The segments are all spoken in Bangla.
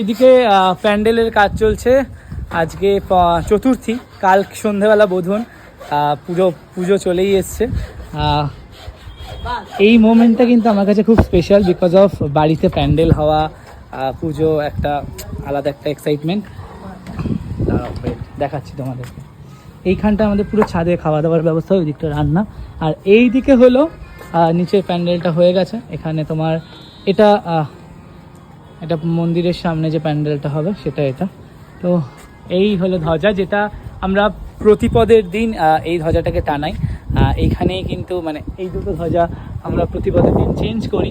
এদিকে প্যান্ডেলের কাজ চলছে। আজকে চতুর্থী। কাল সন্ধেবেলা বোধন পুজো পুজো চলেই এসছে। এই মোমেন্টটা কিন্তু আমার কাছে খুব স্পেশাল বিকজ অফ বাড়িতে প্যান্ডেল হওয়া পুজো, একটা আলাদা একটা এক্সাইটমেন্ট দেখাচ্ছি তোমাদেরকে। এইখানটা আমাদের পুরো ছাদে খাওয়া দাওয়ার ব্যবস্থা ওই দিকটা রান্না। আর এই দিকে হলো নিচের প্যান্ডেলটা হয়ে গেছে। এখানে তোমার এটা এটা মন্দিরের সামনে যে প্যান্ডেলটা হবে, সেটা এটা। তো এই হলো ধ্বজা, যেটা আমরা প্রতিপদের দিন এই ধ্বজাটাকে টানাই। এইখানেই কিন্তু মানে এই দুটো ধ্বজা আমরা প্রতিপদের দিন চেঞ্জ করি।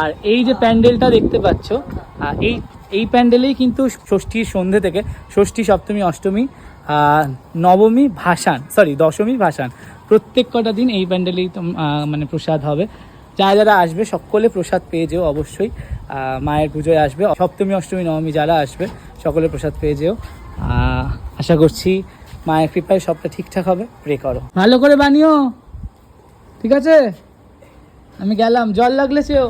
আর এই যে প্যান্ডেলটা দেখতে পাচ্ছ এই এই প্যান্ডেলেই কিন্তু ষষ্ঠীর সন্ধে থেকে, ষষ্ঠী সপ্তমী, অষ্টমী নবমী ভাসান সরি দশমী ভাসান। প্রত্যেক কটা দিন এই প্যান্ডেলেই মানে প্রসাদ হবে। যারা যারা আসবে, সকলে প্রসাদ পেয়ে যেও অবশ্যই। মায়ের পুজোয় আসবে। সপ্তমী, অষ্টমী, নবমী যারা আসবে, সকলে প্রসাদ পেয়ে যেও। আশা করছি মায়ের কৃপায় সবটা ঠিকঠাক হবে। প্রে করো। ভালো করে বানিও। ঠিক আছে? আমি গেলাম। জল লাগলে সেও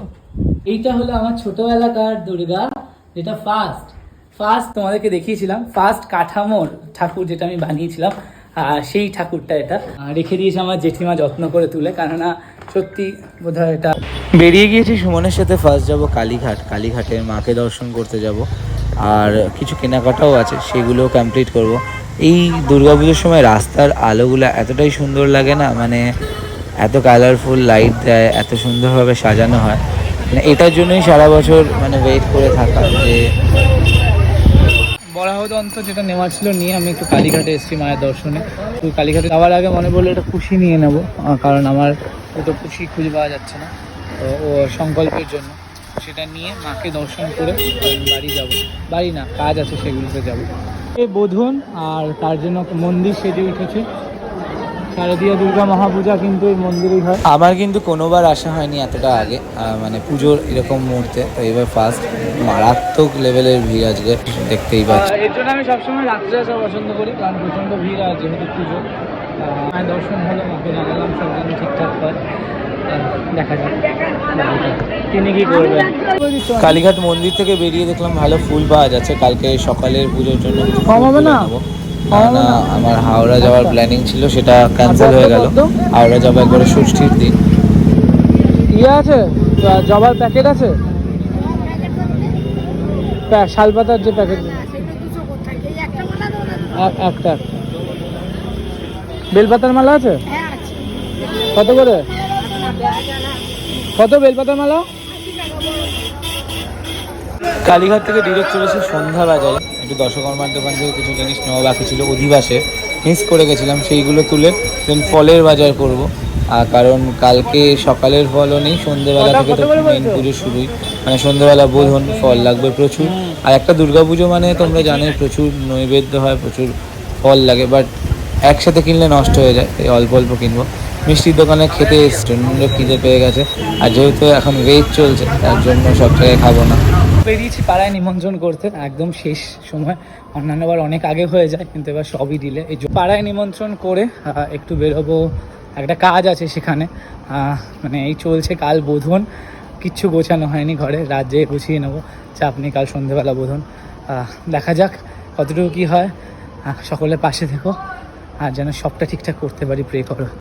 এইটা হলো আমার ছোটবেলাকার দুর্গা, যেটা ফার্স্ট ফার্স্ট তোমাদেরকে দেখিয়েছিলাম। ফার্স্ট কাঠামোর ঠাকুর যেটা আমি বানিয়েছিলাম। সেই ঠাকুরটা এটা। রেখে দিয়েছে আমার জেঠিমা যত্ন করে তুলে, কেননা সত্যি বোধহয় এটা বেরিয়ে গিয়েছি সুমনের সাথে ফার্স্ট যাব কালীঘাট। কালীঘাটে মাকে দর্শন করতে যাব। আর কিছু কেনাকাটাও আছে সেগুলো কমপ্লিট করব। এই দুর্গাপুজোর সময় রাস্তার আলোগুলো এতটাই সুন্দর লাগে না মানে এত কালারফুল লাইট দেয়, এত সুন্দরভাবে সাজানো হয়। মানে এটার জন্যই সারা বছর মানে ওয়েট করে থাকা যে বরাহদন্ত যেটা নেওয়া ছিল, নিয়ে আমি একটু কালীঘাটে এসেছি মায়ের দর্শনে। তো কালীঘাটে যাওয়ার আগে মনে পড়ল একটা খুশি নিয়ে নেব কারণ আমার দুটো খুশি খুঁজে পাওয়া যাচ্ছে না। তো ও সংকল্পের জন্য সেটা নিয়ে মাকে দর্শন করে বাড়ি যাব। বাড়ি না, কাজ আছে সেগুলোতে যাব। এই বোধন, আর তার জন্য মন্দির সেজে উঠেছে। শারদীয় দুর্গা মহাপূজা কিন্তু এই মন্দিরেই হয়। আমার কিন্তু কোনোবার আসা হয়নি এতটা আগে। মানে পুজোর এরকম মুহূর্তে। তো এবার ফার্স্ট মারাত্মক লেভেলের ভিড় আজকে দেখতেই পাচ্ছি। এর জন্য আমি সবসময় রাত্রে আসা পছন্দ করি কারণ প্রচণ্ড ভিড় আর যেহেতু পুজো। মায়ের দর্শন হলো মাকে জানালাম সব যেন ঠিকঠাক দেখা যাক তিনি কি করবেন? কালীঘাট মন্দির থেকে বেরিয়ে দেখলাম ভালো ফুল পাওয়া যাচ্ছে। কালকে সকালের পুজোর জন্য কম হবে না? না? আমার হাওড়া যাওয়ার আচ্ছা। প্ল্যানিং ছিল সেটা ক্যান্সেল হয়ে গেল। কত? হাওড়া যাব একবারে ষষ্ঠীর দিন। ইয়ে আছে? জবার প্যাকেট আছে? শালপাতার যে প্যাকেট একটা একটা। বেলপাতার মালা আছে? কত করে? কত বেলপাতার মালা? কালীঘাট থেকে ডিরেক্ট চলেছে সন্ধ্যা বাজারে একটু দোকান থেকে কিছু জিনিস নেওয়া বাকি ছিল অধিবাসে। মিস করে গেছিলাম সেইগুলো তুলে দেন ফলের বাজার করব। আর কারণ কালকে সকালের ফলও নেই সন্ধ্যেবেলা থেকে তো মেন পুজো শুরুই। মানে সন্ধ্যেবেলা বোধন ফল লাগবে প্রচুর। আর একটা দুর্গাপুজো মানে তোমরা জানোই প্রচুর নৈবেদ্য হয় প্রচুর ফল লাগে বাট একসাথে কিনলে নষ্ট হয়ে যায় এই অল্প অল্প কিনবো। মিষ্টির দোকানে খেতে এসছে খিদে পেয়ে গেছে। আর যেহেতু এখন ওয়েট চলছে তার জন্য সব জায়গায় খাব না। বেরিয়েছি পাড়ায় নিমন্ত্রণ করতে একদম শেষ সময়। অন্যান্যবার অনেক আগে হয়ে যায় কিন্তু এবার সবই দিলে এই পাড়ায় নিমন্ত্রণ করে একটু বেরোবো একটা কাজ আছে সেখানে। মানে এই চলছে কাল বোধন। কিচ্ছু গোছানো হয়নি ঘরে রাত যেয়ে গুছিয়ে নেব। চাপ নেই কাল সন্ধেবেলা বোধন। দেখা যাক কতটুকু কী হয়। আহ, সকলের পাশে থেকো আর যেন সবটা ঠিকঠাক করতে পারি প্রে করো।